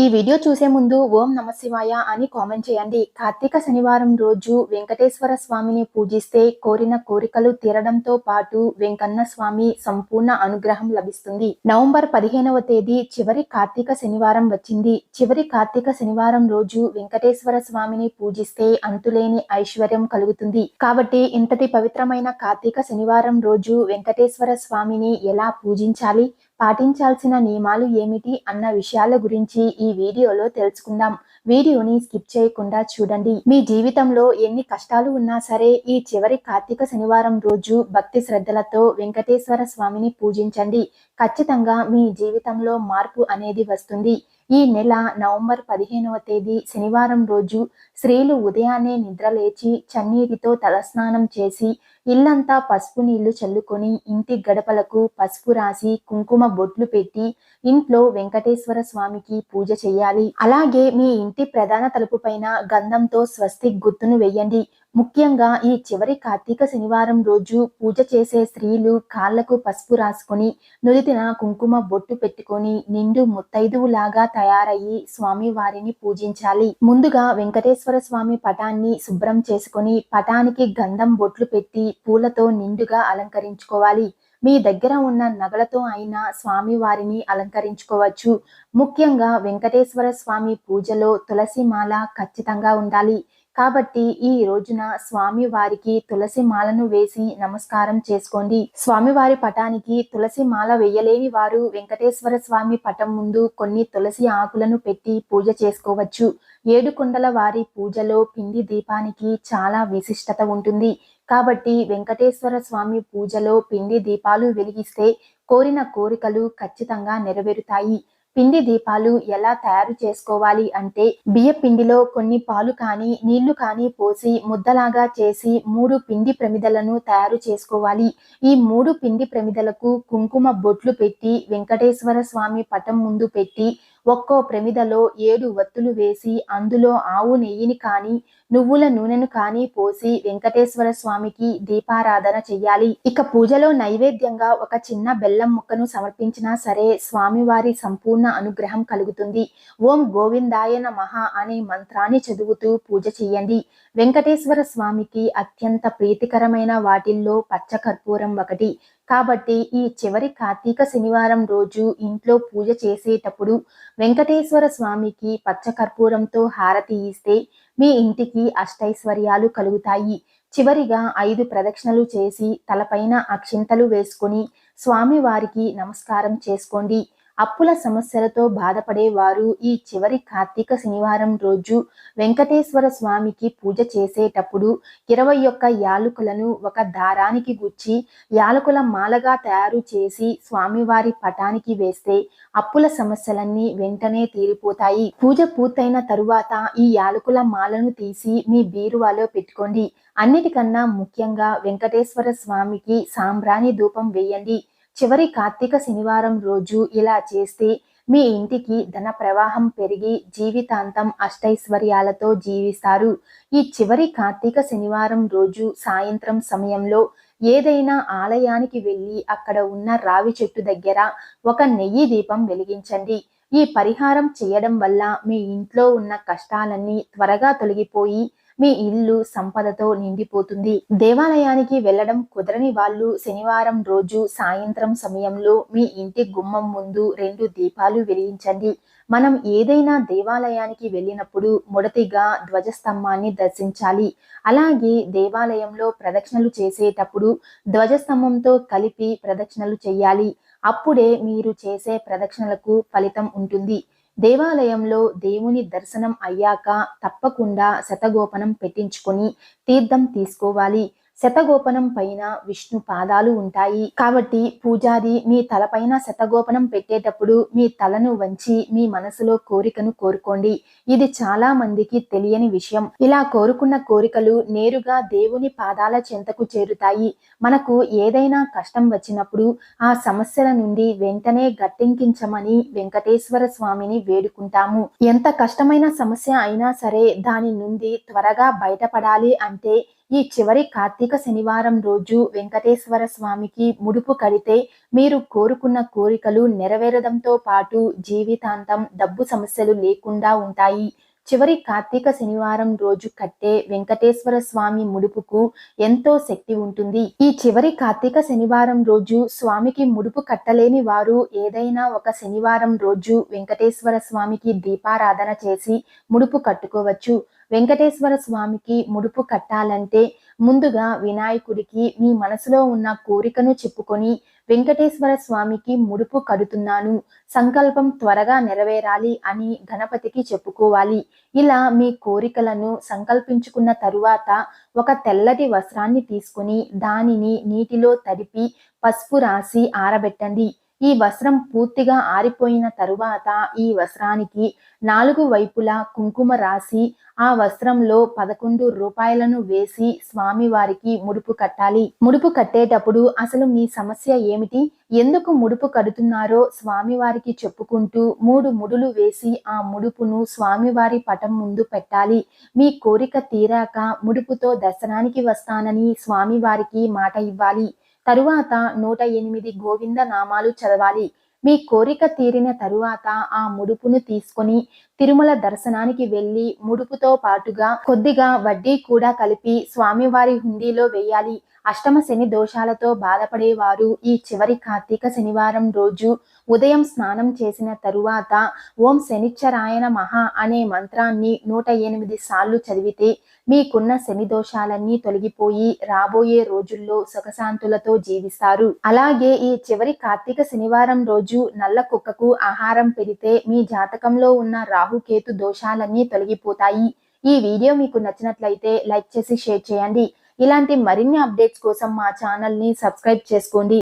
ఈ వీడియో చూసే ముందు ఓం నమశివాయ అని కామెంట్ చేయండి. కార్తీక శనివారం రోజు వెంకటేశ్వర స్వామిని పూజిస్తే కోరిన కోరికలు తీరడంతో పాటు వెంకన్న స్వామి సంపూర్ణ అనుగ్రహం లభిస్తుంది. నవంబర్ పదిహేనవ తేదీ చివరి కార్తీక శనివారం వచ్చింది. చివరి కార్తీక శనివారం రోజు వెంకటేశ్వర స్వామిని పూజిస్తే అంతులేని ఐశ్వర్యం కలుగుతుంది. కాబట్టి ఇంతటి పవిత్రమైన కార్తీక శనివారం రోజు వెంకటేశ్వర స్వామిని ఎలా పూజించాలి? పాటించాల్సిన నియమాలు ఏమిటి అన్న విషయాల గురించి ఈ వీడియోలో తెలుసుకుందాం. వీడియోని స్కిప్ చేయకుండా చూడండి. మీ జీవితంలో ఎన్ని కష్టాలు ఉన్నా సరే ఈ చివరి కార్తీక శనివారం రోజు భక్తి శ్రద్ధలతో వెంకటేశ్వర స్వామిని పూజించండి. ఖచ్చితంగా మీ జీవితంలో మార్పు అనేది వస్తుంది. ఈ నెల నవంబర్ పదిహేనవ తేదీ శనివారం రోజు స్త్రీలు ఉదయాన్నే నిద్రలేచి చన్నీటితో తలస్నానం చేసి ఇల్లంతా పసుపు నీళ్ళు చల్లుకొని ఇంటి గడపలకు పసుపు రాసి కుంకుమ బొట్లు పెట్టి ఇంట్లో వెంకటేశ్వర స్వామికి పూజ చేయాలి. అలాగే మీ ఇంటి ప్రధాన తలుపు పైన గంధంతో స్వస్తి గుర్తును వేయండి. ముఖ్యంగా ఈ చివరి కార్తీక శనివారం రోజు పూజ చేసే స్త్రీలు కాళ్ళకు పసుపు రాసుకొని నుదిటిన కుంకుమ బొట్టు పెట్టుకొని నిండు ముత్తైదువులాగా తయారయ్యి స్వామి వారిని పూజించాలి. ముందుగా వెంకటేశ్వర స్వామి పటాన్ని శుభ్రం చేసుకొని పటానికి గంధం బొట్లు పెట్టి పూలతో నిండుగా అలంకరించుకోవాలి. మీ దగ్గర ఉన్న నగలతో అయినా స్వామి వారిని అలంకరించుకోవచ్చు. ముఖ్యంగా వెంకటేశ్వర స్వామి పూజలో తులసి మాల ఖచ్చితంగా ఉండాలి. కాబట్టి ఈ రోజున స్వామి వారికి తులసి మాలను వేసి నమస్కారం చేసుకోండి. స్వామివారి పటానికి తులసి మాల వేయలేని వారు వెంకటేశ్వర స్వామి పటం ముందు కొన్ని తులసి ఆకులను పెట్టి పూజ చేసుకోవచ్చు. ఏడు కుండల వారి పూజలో పిండి దీపానికి చాలా విశిష్టత ఉంటుంది. కాబట్టి వెంకటేశ్వర స్వామి పూజలో పిండి దీపాలు వెలిగిస్తే కోరిన కోరికలు ఖచ్చితంగా నెరవేరుతాయి. పిండి దీపాలు ఎలా తయారు చేసుకోవాలి అంటే బియ్య పిండిలో కొన్ని పాలు కానీ నీళ్ళు కానీ పోసి ముద్దలాగా చేసి మూడు పిండి ప్రమిదలను తయారు చేసుకోవాలి. ఈ మూడు పిండి ప్రమిదలకు కుంకుమ బొట్లు పెట్టి వెంకటేశ్వర స్వామి పటం ముందు పెట్టి ఒక్కో ప్రమిదలో ఏడు వత్తులు వేసి అందులో ఆవు నెయ్యిని కానీ నువ్వుల నూనెను కానీ పోసి వెంకటేశ్వర స్వామికి దీపారాధన చెయ్యాలి. ఇక పూజలో నైవేద్యంగా ఒక చిన్న బెల్లం ముక్కను సమర్పించినా సరే స్వామివారి సంపూర్ణ అనుగ్రహం కలుగుతుంది. ఓం గోవిందాయ నమః అనే మంత్రాన్ని చదువుతూ పూజ చెయ్యండి. వెంకటేశ్వర స్వామికి అత్యంత ప్రీతికరమైన వాటిల్లో పచ్చకర్పూరం ఒకటి. కాబట్టి ఈ చివరి కార్తీక శనివారం రోజు ఇంట్లో పూజ చేసేటప్పుడు వెంకటేశ్వర స్వామికి పచ్చకర్పూరంతో హారతి ఇస్తే మీ ఇంటికి అష్టైశ్వర్యాలు కలుగుతాయి. చివరిగా ఐదు ప్రదక్షిణలు చేసి తలపైన అక్షింతలు వేసుకొని స్వామి వారికి నమస్కారం చేసుకోండి. అప్పుల సమస్యలతో బాధపడేవారు ఈ చివరి కార్తీక శనివారం రోజు వెంకటేశ్వర స్వామికి పూజ చేసేటప్పుడు ఇరవై ఒక్క యాలకులను ఒక దారానికి గుచ్చి యాలకుల మాలగా తయారు చేసి స్వామివారి పటానికి వేస్తే అప్పుల సమస్యలన్నీ వెంటనే తీరిపోతాయి. పూజ పూర్తయిన తరువాత ఈ యాలకుల మాలను తీసి మీ బీరువాలో పెట్టుకోండి. అన్నిటికన్నా ముఖ్యంగా వెంకటేశ్వర స్వామికి సాంబ్రాణి ధూపం వేయండి. చివరి కార్తీక శనివారం రోజు ఇలా చేస్తే మీ ఇంటికి ధన ప్రవాహం పెరిగి జీవితాంతం అష్టైశ్వర్యాలతో జీవిస్తారు. ఈ చివరి కార్తీక శనివారం రోజు సాయంత్రం సమయంలో ఏదైనా ఆలయానికి వెళ్ళి అక్కడ ఉన్న రావి చెట్టు దగ్గర ఒక నెయ్యి దీపం వెలిగించండి. ఈ పరిహారం చేయడం వల్ల మీ ఇంట్లో ఉన్న కష్టాలన్నీ త్వరగా తొలగిపోయి మీ ఇల్లు సంపదతో నిండిపోతుంది. దేవాలయానికి వెళ్ళడం కుదరని వాళ్ళు శనివారం రోజు సాయంత్రం సమయంలో మీ ఇంటి గుమ్మం ముందు రెండు దీపాలు వెలిగించండి. మనం ఏదైనా దేవాలయానికి వెళ్ళినప్పుడు మొదటిగా ధ్వజస్తంభాన్ని దర్శించాలి. అలాగే దేవాలయంలో ప్రదక్షిణలు చేసేటప్పుడు ధ్వజస్తంభంతో కలిపి ప్రదక్షిణలు చేయాలి. అప్పుడే మీరు చేసే ప్రదక్షిణలకు ఫలితం ఉంటుంది. దేవాలయంలో దేవుని దర్శనం అయ్యాక తప్పకుండా శతగోపనం పెట్టించుకొని తీర్థం తీసుకోవాలి. శతగోపనం పైన విష్ణు పాదాలు ఉంటాయి. కాబట్టి పూజారి మీ తలపైన శతగోపనం పెట్టేటప్పుడు మీ తలను వంచి మీ మనసులో కోరికను కోరుకోండి. ఇది చాలా మందికి తెలియని విషయం. ఇలా కోరుకున్న కోరికలు నేరుగా దేవుని పాదాల చెంతకు చేరుతాయి. మనకు ఏదైనా కష్టం వచ్చినప్పుడు ఆ సమస్యల నుండి వెంటనే గట్టెంకించమని వెంకటేశ్వర స్వామిని వేడుకుంటాము. ఎంత కష్టమైన సమస్య అయినా సరే దాని నుండి త్వరగా బయటపడాలి అంటే ఈ చివరి కార్తీక శనివారం రోజు వెంకటేశ్వర స్వామికి ముడుపు కడితే మీరు కోరుకున్న కోరికలు నెరవేరడంతో పాటు జీవితాంతం డబ్బు సమస్యలు లేకుండా ఉంటాయి. చివరి కార్తీక శనివారం రోజు కట్టే వెంకటేశ్వర స్వామి ముడుపుకు ఎంతో శక్తి ఉంటుంది. ఈ చివరి కార్తీక శనివారం రోజు స్వామికి ముడుపు కట్టలేని వారు ఏదైనా ఒక శనివారం రోజు వెంకటేశ్వర స్వామికి దీపారాధన చేసి ముడుపు కట్టుకోవచ్చు. వెంకటేశ్వర స్వామికి ముడుపు కట్టాలంటే ముందుగా వినాయకుడికి మీ మనసులో ఉన్న కోరికను చెప్పుకొని వెంకటేశ్వర స్వామికి ముడుపు కడుతున్నాను. సంకల్పం త్వరగా నెరవేరాలి అని గణపతికి చెప్పుకోవాలి. ఇలా మీ కోరికలను సంకల్పించుకున్న తరువాత ఒక తెల్లటి వస్త్రాన్ని తీసుకుని దానిని నీటిలో తడిపి పసుపు రాసి ఆరబెట్టండి. ఈ వస్త్రం పూర్తిగా ఆరిపోయిన తరువాత ఈ వస్త్రానికి నాలుగు వైపులా కుంకుమ రాసి ఆ వస్త్రంలో పదకొండు రూపాయలను వేసి స్వామివారికి ముడుపు కట్టాలి. ముడుపు కట్టేటప్పుడు అసలు మీ సమస్య ఏమిటి? ఎందుకు ముడుపు కడుతున్నారో స్వామివారికి చెప్పుకుంటూ మూడు ముడులు వేసి ఆ ముడుపును స్వామివారి పటం ముందు పెట్టాలి. మీ కోరిక తీరాక ముడుపుతో దర్శనానికి వస్తానని స్వామివారికి మాట ఇవ్వాలి. తరువాత నూట ఎనిమిది గోవింద నామాలు చదవాలి. మీ కోరిక తీరిన తరువాత ఆ ముడుపును తీసుకొని తిరుమల దర్శనానికి వెళ్ళి ముడుపుతో పాటుగా కొద్దిగా వడ్డీ కూడా కలిపి స్వామివారి హుండీలో వేయాలి. అష్టమ శని దోషాలతో బాధపడేవారు ఈ చివరి కార్తీక శనివారం రోజు ఉదయం స్నానం చేసిన తరువాత ఓం శనిచ్చరాయన మహా అనే మంత్రాన్ని నూట ఎనిమిది సార్లు చదివితే మీకున్న శని దోషాలన్నీ తొలగిపోయి రాబోయే రోజుల్లో సుఖశాంతులతో జీవిస్తారు. అలాగే ఈ చివరి కార్తీక శనివారం రోజు నల్ల కుక్కకు ఆహారం పెడితే మీ జాతకంలో ఉన్న రాహుకేతు దోషాలన్నీ తొలగిపోతాయి. ఈ వీడియో మీకు నచ్చినట్లయితే లైక్ చేసి షేర్ చేయండి. ఇలాంటి మరిన్ని అప్డేట్స్ కోసం మా ఛానల్ని సబ్స్క్రైబ్ చేసుకోండి.